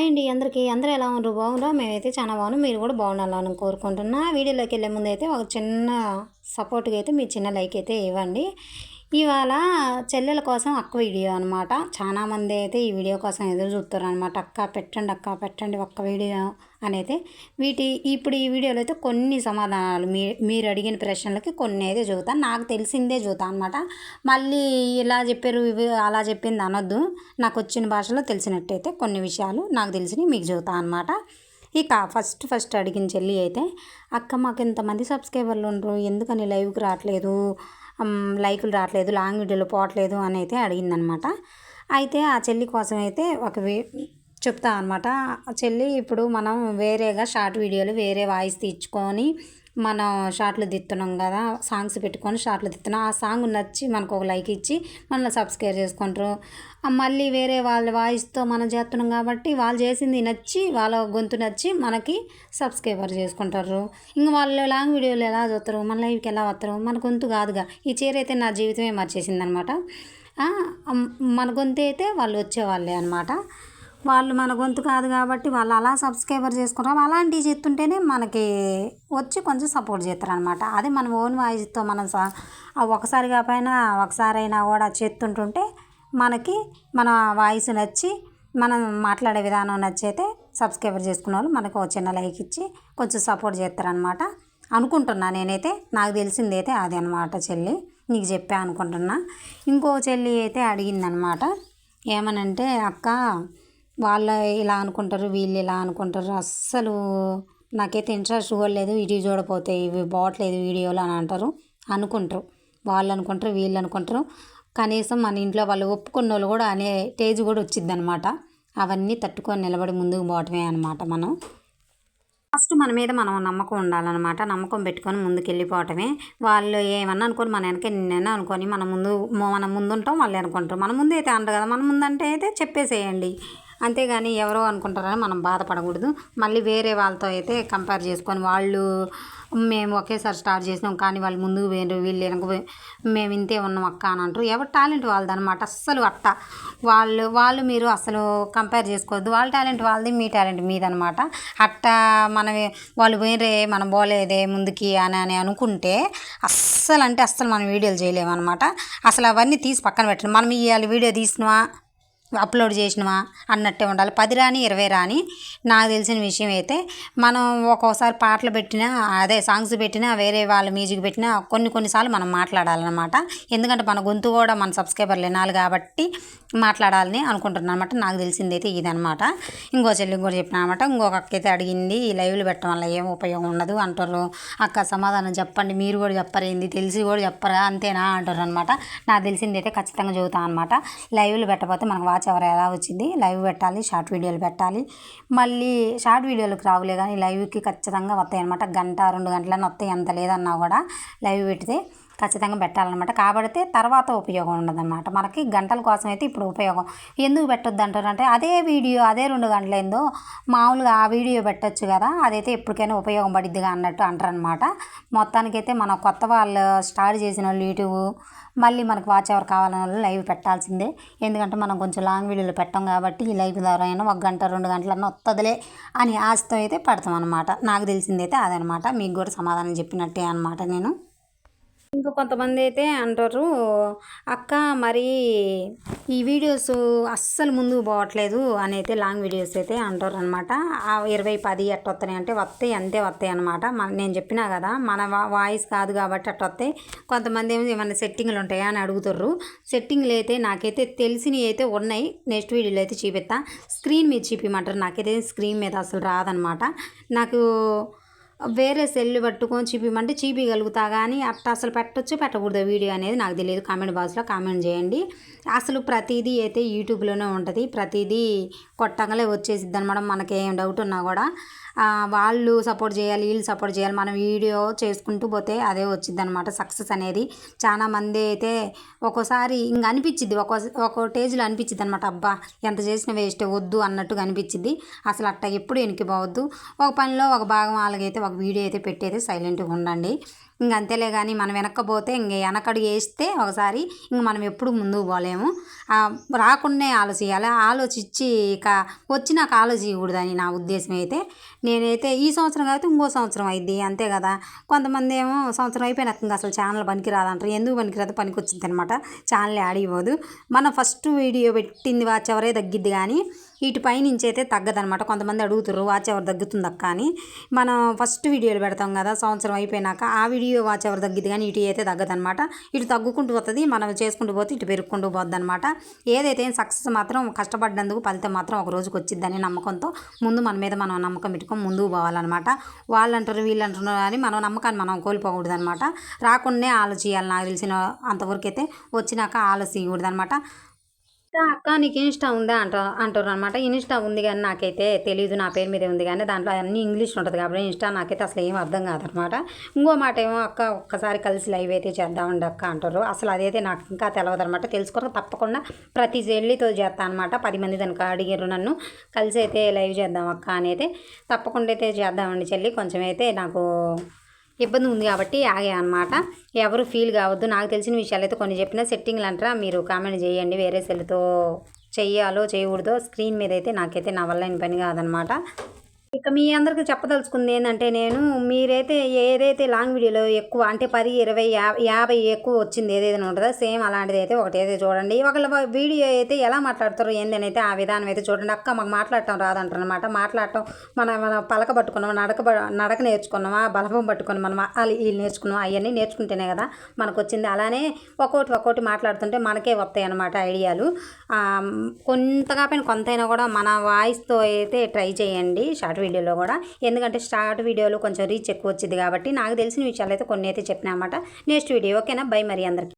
Hi అండి. అందరికీ అందరూ ఎలా ఉన్నారు? బాగుందో మేమైతే చాలా బాగున్నాం. మీరు కూడా బాగుండాలని కోరుకుంటున్నా. వీడియోలోకి వెళ్ళే ముందు అయితే ఒక చిన్న సపోర్ట్గా అయితే మీ చిన్న లైక్ అయితే ఇవ్వండి. ఇవాళ చెల్లెల కోసం అక్క వీడియో అనమాట చాలా మంది అయితే ఈ వీడియో కోసం ఎదురు చూస్తారు అనమాట అక్క పెట్టండి అక్క పెట్టండి ఒక్క వీడియో అనైతే వీటి ఇప్పుడు ఈ వీడియోలో అయితే కొన్ని సమాధానాలు. మీ మీరు అడిగిన ప్రశ్నలకి కొన్ని అయితే చూతాను నాకు తెలిసిందే చూతాను అనమాట మళ్ళీ ఇలా చెప్పారు ఇవి అలా చెప్పింది అనొద్దు. నాకు వచ్చిన భాషలో తెలిసినట్టయితే కొన్ని విషయాలు నాకు తెలిసినవి మీకు చూతాను అనమాట ఇక ఫస్ట్ ఫస్ట్ అడిగిన చెల్లి అయితే అక్క మాకు ఇంతమంది సబ్స్క్రైబర్లు ఉండరు. ఎందుకని లైవ్కి రావట్లేదు? లైకులు రావట్లేదు లాంగ్ వీడియోలు పోవట్లేదు అని అయితే అడిగిందనమాట. అయితే ఆ చెల్లి కోసం అయితే ఒక వే- చెప్తా అనమాట. చెల్లి ఇప్పుడు మనం వేరేగా షార్ట్ వీడియోలు వేరే వాయిస్ తీర్చుకొని మనం షార్ట్లు తిత్తున్నాం కదా సాంగ్స్ పెట్టుకొని షార్ట్లు తిత్తున్నాం ఆ సాంగ్ నచ్చి మనకు ఒక లైక్ ఇచ్చి మనల్ని సబ్స్క్రైబ్ చేసుకుంటారు. మళ్ళీ వేరే వాళ్ళ వాయిస్తో మనం చేస్తున్నాం కాబట్టి వాళ్ళు చేసింది నచ్చి వాళ్ళ గొంతు నచ్చి మనకి సబ్స్క్రైబర్ చేసుకుంటారు. ఇంకా వాళ్ళు లాంగ్ వీడియోలు ఎలా చూస్తారు మన లైవ్కి ఎలా వస్తారు మన గొంతు కాదుగా ఈ చీర అయితే నా జీవితమే మార్చేసింది అనమాట మన గొంతు అయితే వాళ్ళు వచ్చేవాళ్ళే అనమాట. వాళ్ళు మన గొంతు కాదు కాబట్టి వాళ్ళు అలా సబ్స్క్రైబర్ చేసుకుంటాం అలాంటివి చెప్తుంటేనే మనకి వచ్చి కొంచెం సపోర్ట్ చేస్తారు అనమాట అదే మన ఓన్ వాయిస్తో మనం స- ఒకసారి కాకపోయినా ఒకసారి అయినా కూడా చెప్తుంటుంటే మనకి మన వాయిస్ నచ్చి మనం మాట్లాడే విధానం నచ్చైతే సబ్స్క్రైబర్ చేసుకున్న వాళ్ళు మనకు ఒక చిన్న లైక్ ఇచ్చి కొంచెం సపోర్ట్ చేస్తారనమాట అనుకుంటున్నా నేనైతే. నాకు తెలిసింది అయితే అది అనమాట చెల్లి. నీకు చెప్పా అనుకుంటున్నా. ఇంకో చెల్లి అయితే అడిగిందనమాట ఏమనంటే అక్క వాళ్ళు ఇలా అనుకుంటారు వీళ్ళు ఇలా అనుకుంటారు. అస్సలు నాకైతే ఇంట్రెస్ట్ చూడలేదు. ఇది చూడపోతే ఇవి బాగట్లేదు వీడియోలు అని అంటారు. అనుకుంటారు. వాళ్ళు అనుకుంటారు వీళ్ళు అనుకుంటారు. కనీసం మన ఇంట్లో వాళ్ళు ఒప్పుకున్న వాళ్ళు కూడా అనే స్టేజ్ కూడా వచ్చింది అనమాట అవన్నీ తట్టుకొని నిలబడి ముందుకు పోవటమే అనమాట మనం. ఫస్ట్ మన మీద మనం నమ్మకం ఉండాలన్నమాట. నమ్మకం పెట్టుకొని ముందుకు వెళ్ళిపోవటమే వాళ్ళు ఏమన్నా అనుకొని మన వెనక నిన్న అనుకొని మన ముందు మన ముందు ఉంటాం వాళ్ళు అనుకుంటారు. మన ముందు అయితే అంటారు కదా. మన ముందు అంటే అయితే చెప్పేసేయండి. అంతేగాని ఎవరో అనుకుంటారని మనం బాధపడకూడదు. మళ్ళీ వేరే వాళ్ళతో అయితే కంపేర్ చేసుకొని వాళ్ళు మేము ఒకేసారి స్టార్ట్ చేసినాం కానీ వాళ్ళు ముందుకు పోయినారు వీళ్ళు వెనక మేము ఇంతే ఉన్నాం అక్క అని అంటారు. ఎవరి టాలెంట్ వాళ్ళది అనమాట అస్సలు అట్ట. వాళ్ళు వాళ్ళు మీరు అసలు కంపేర్ చేసుకోవద్దు. వాళ్ళ టాలెంట్ వాళ్ళది మీ టాలెంట్ మీదనమాట అట్ట మనం వాళ్ళు పోయినరే మనం పోలేదే ముందుకి అని అని అనుకుంటే అస్సలు అంటే అస్సలు మనం వీడియోలు చేయలేము అనమాట అసలు అవన్నీ తీసి పక్కన పెట్టండి మనం ఇవాళ వీడియో తీసినవా? అప్లోడ్ చేసినవా అన్నట్టే ఉండాలి. పది రాని ఇరవై రాని నాకు తెలిసిన విషయం అయితే మనం ఒక్కోసారి పాటలు పెట్టినా అదే సాంగ్స్ పెట్టినా వేరే వాళ్ళ మ్యూజిక్ పెట్టినా కొన్ని కొన్నిసార్లు మనం మాట్లాడాలన్నమాట. ఎందుకంటే మన గొంతు కూడా మన సబ్స్క్రైబర్లు వినాలి కాబట్టి మాట్లాడాలని అనుకుంటున్నాను అనమాట నాకు తెలిసింది అయితే ఇదనమాట ఇంకో చెల్లికి కూడా చెప్పిన అనమాట ఇంకొక అక్క అయితే అడిగింది ఈ లైవ్లు పెట్టడం వల్ల ఏం ఉపయోగం ఉండదు అంటారు. అక్క సమాధానం చెప్పండి మీరు కూడా చెప్పరేంది తెలిసి కూడా చెప్పరా? అంతేనా అంటారు అనమాట నాకు తెలిసింది అయితే ఖచ్చితంగా చదువుతాను అనమాట లైవ్లు పెట్టకపోతే మనకు వాచ్ ఎలా వచ్చింది? లైవ్ పెట్టాలి షార్ట్ వీడియోలు పెట్టాలి. మళ్ళీ షార్ట్ వీడియోలకు రావులే కానీ లైవ్కి ఖచ్చితంగా వస్తాయి అనమాట గంట రెండు గంటలన్నీ వస్తాయి. ఎంత లేదన్నా కూడా లైవ్ పెడితే ఖచ్చితంగా పెట్టాలన్నమాట. కాబట్టి తర్వాత ఉపయోగం ఉండదన్నమాట. మనకి గంటల కోసం అయితే ఇప్పుడు ఉపయోగం. ఎందుకు పెట్టొద్దు అంటారంటే అదే వీడియో అదే రెండు గంటలైందో మామూలుగా ఆ వీడియో పెట్టొచ్చు కదా అదైతే ఎప్పటికైనా ఉపయోగం పడిద్దిగా అన్నట్టు అంటారనమాట మొత్తానికైతే మన కొత్త వాళ్ళు స్టార్ట్ చేసిన వాళ్ళు యూట్యూబ్ మళ్ళీ మనకు వాచ్ ఎవరు కావాలన్న వాళ్ళు లైవ్ పెట్టాల్సిందే. ఎందుకంటే మనం కొంచెం లాంగ్ వీడియోలు పెట్టాం కాబట్టి ఈ లైవ్ ద్వారా అయినా ఒక గంట రెండు గంటలన్నా వస్తుందిలే అని ఆశతో అయితే పెడతాం అనమాట నాకు తెలిసింది అయితే అదనమాట మీకు కూడా సమాధానం చెప్పినట్టే అనమాట నేను. ఇంకా కొంతమంది అయితే అంటారు అక్క మరి ఈ వీడియోస్ అస్సలు ముందుకు పోవట్లేదు అని అయితే లాంగ్ వీడియోస్ అయితే అంటారు అనమాట ఆ ఇరవై పది అట్ట వస్తాయి అంటే వస్తాయి అంతే వస్తాయి అనమాట మన నేను చెప్పినా కదా మన వాయిస్ కాదు కాబట్టి అట్ట వస్తాయి కొంతమంది ఏమో ఏమైనా సెట్టింగ్లు ఉంటాయా అని అడుగుతారు సెట్టింగ్లు అయితే నాకైతే తెలిసినవి అయితే ఉన్నాయి. నెక్స్ట్ వీడియోలో అయితే చూపిస్తా. స్క్రీన్ మీద చూపించమంటారు నాకైతే స్క్రీన్ మీద అసలు రాదనమాట నాకు వేరే సెల్ పట్టుకొని చూపించమంటే చూపించగలుగుతా కానీ అట్ట అసలు పెట్టొచ్చు పెట్టకూడదు వీడియో అనేది నాకు తెలియదు. కామెంట్ బాక్స్లో కామెంట్ చేయండి. అసలు ప్రతిదీ అయితే యూట్యూబ్లోనే ఉంటుంది. ప్రతిదీ కొట్టంగానే వచ్చేసిద్ది అనమాట మనకి ఏం డౌట్ ఉన్నా కూడా వాళ్ళు సపోర్ట్ చేయాలి వీళ్ళు సపోర్ట్ చేయాలి మనం వీడియో చేసుకుంటూ పోతే అదే వచ్చింది అనమాట సక్సెస్ అనేది చాలా మంది అయితే ఒక్కోసారి ఇంక అనిపించింది ఒక్కో ఒక్కో స్టేజ్లో అనిపించింది అనమాట అబ్బా ఎంత చేసిన వేస్ట్ వద్దు అన్నట్టుగా అనిపించింది అసలు అట్ట ఎప్పుడు వెనక్కి పోవద్దు. ఒక పనిలో ఒక భాగం వాళ్ళకైతే వీడియో అయితే పెట్టేది సైలెంట్గా ఉండండి. ఇంక అంతేలే కానీ మనం వెనక్కపోతే ఇంక వెనకడు వేస్తే ఒకసారి ఇంక మనం ఎప్పుడు ముందుకు పోలేము. ఆ, రాకుండానే ఆలోచించాలి ఆలోచించి ఇక వచ్చినాక ఆలోచించకూడదని నా ఉద్దేశం అయితే. నేనైతే ఈ సంవత్సరం అయితే ఇంకో సంవత్సరం అయింది అంతే కదా. కొంతమంది ఏమో సంవత్సరం అయిపోయినాక ఇంకా అసలు ఛానల్ పనికిరాదంటారు. ఎందుకు పనికిరాదు? పనికి వచ్చింది అనమాట ఛానల్ ఆడిపోదు. మనం ఫస్ట్ వీడియో పెట్టింది వాచ్ ఎవరే తగ్గిద్ది కానీ ఇటు పైనుంచి అయితే తగ్గదనమాట కొంతమంది అడుగుతారు వాచ్ ఎవరు తగ్గుతుంది అక్క అని. మనం ఫస్ట్ వీడియోలు పెడతాం కదా సంవత్సరం అయిపోయినాక ఆ వీడియో వాచ్ ఎవరు తగ్గిద్ది కానీ ఇటు అయితే తగ్గదు అనమాట ఇటు తగ్గుకుంటూ పోతుంది మనం చేసుకుంటూ పోతే ఇటు పెరుగుకుంటూ పోద్ది అనమాట ఏదైతే సక్సెస్ మాత్రం కష్టపడ్డందుకు ఫలితం మాత్రం ఒక రోజుకి వచ్చిద్దని నమ్మకంతో ముందు మన మీద మనం నమ్మకం పెట్టుకొని ముందుకు పోవాలన్నమాట. వాళ్ళు అంటారు వీళ్ళు అంటున్నారు అని మనం నమ్మకాన్ని మనం కోల్పోకూడదు అనమాట రాకుండానే ఆలోచించాలి నాకు తెలిసిన అంతవరకు అయితే వచ్చినాక ఆలోచించకూడదు అనమాట అక్క నీకు ఇన్స్టా ఉందా? అంట అంటారు అనమాట ఇన్స్టా ఉంది కానీ నాకైతే తెలియదు నా పేరు మీదే ఉంది కానీ దాంట్లో అన్ని ఇంగ్లీష్ ఉంటుంది కాబట్టి ఇన్స్టా నాకైతే అసలు ఏం అర్థం కాదనమాట ఇంకో మాట ఏమో అక్క ఒక్కసారి కలిసి లైవ్ అయితే చేద్దామండి అక్క అంటారు. అసలు అదైతే నాకు ఇంకా తెలియదు అనమాట తెలుసుకోవడం తప్పకుండా ప్రతి చెల్లితో చేస్తాను అనమాట పది మంది దానికి అడిగారు నన్ను కలిసి అయితే లైవ్ చేద్దాం అక్క అని అయితే తప్పకుండా అయితే చేద్దామండి చెల్లి కొంచెం అయితే నాకు ఇబ్బంది ఉంది కాబట్టి ఆగే అనమాట ఎవరు ఫీల్ కావద్దు. నాకు తెలిసిన విషయాలు అయితే కొన్ని చెప్పిన సెట్టింగ్లు అంటారా మీరు కామెంట్ చేయండి. వేరే సెల్తో చెయ్యాలో చేయకూడదో స్క్రీన్ మీద అయితే నాకైతే నా వల్ల పని కాదనమాట ఇక మీ అందరికీ చెప్పదలుచుకుంది ఏంటంటే నేను మీరైతే ఏదైతే లాంగ్ వీడియోలో ఎక్కువ అంటే పది ఇరవై యాభై ఎక్కువ వచ్చింది ఏదైతే ఉంటుందో సేమ్ అలాంటిది అయితే ఒకటి అయితే చూడండి. ఒకళ్ళ వీడియో అయితే ఎలా మాట్లాడతారో ఏందని అయితే ఆ విధానం అయితే చూడండి. అక్క మాకు మాట్లాడటం రాదంటారు అనమాట మాట్లాడటం మన మన పలక పట్టుకున్నాం నడక నడక నేర్చుకున్నామా బలపం పట్టుకున్నాం మనం వాళ్ళు వీళ్ళు నేర్చుకున్నాం అవన్నీ నేర్చుకుంటేనే కదా మనకు వచ్చింది అలానే ఒక్కోటి ఒక్కోటి మాట్లాడుతుంటే మనకే వస్తాయి అనమాట ఐడియాలు కొంతగా పైన కొంతైనా కూడా మన వాయిస్తో అయితే ట్రై చేయండి. షార్ట్ వీడియోలో కూడా. ఎందుకంటే షార్ట్ వీడియోలో కొంచెం రీచ్ ఎక్కువ వచ్చింది కాబట్టి నాకు తెలిసిన విషయాలు అయితే కొన్ని అయితే చెప్పినా అనమాట నెక్స్ట్ వీడియో ఓకేనా బై మరి అందరికి.